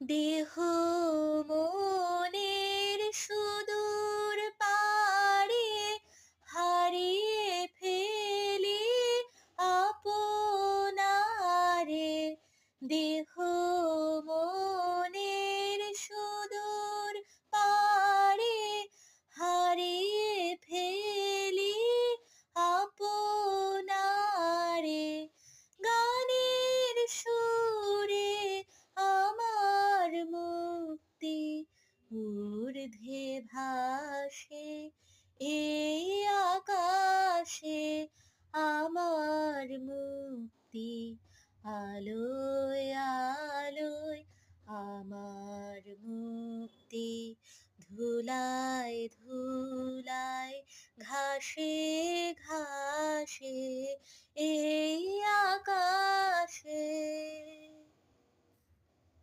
দেহ মনের সুদূর পারে হারিয়ে ফেলি আপনারে। দেহ ঊর্ধ্বে ভাসে এই আকাশে আমার মুক্তি আলোয় আলোয় আমার মুক্তি। ধুলায় ধুলায় ঘাসে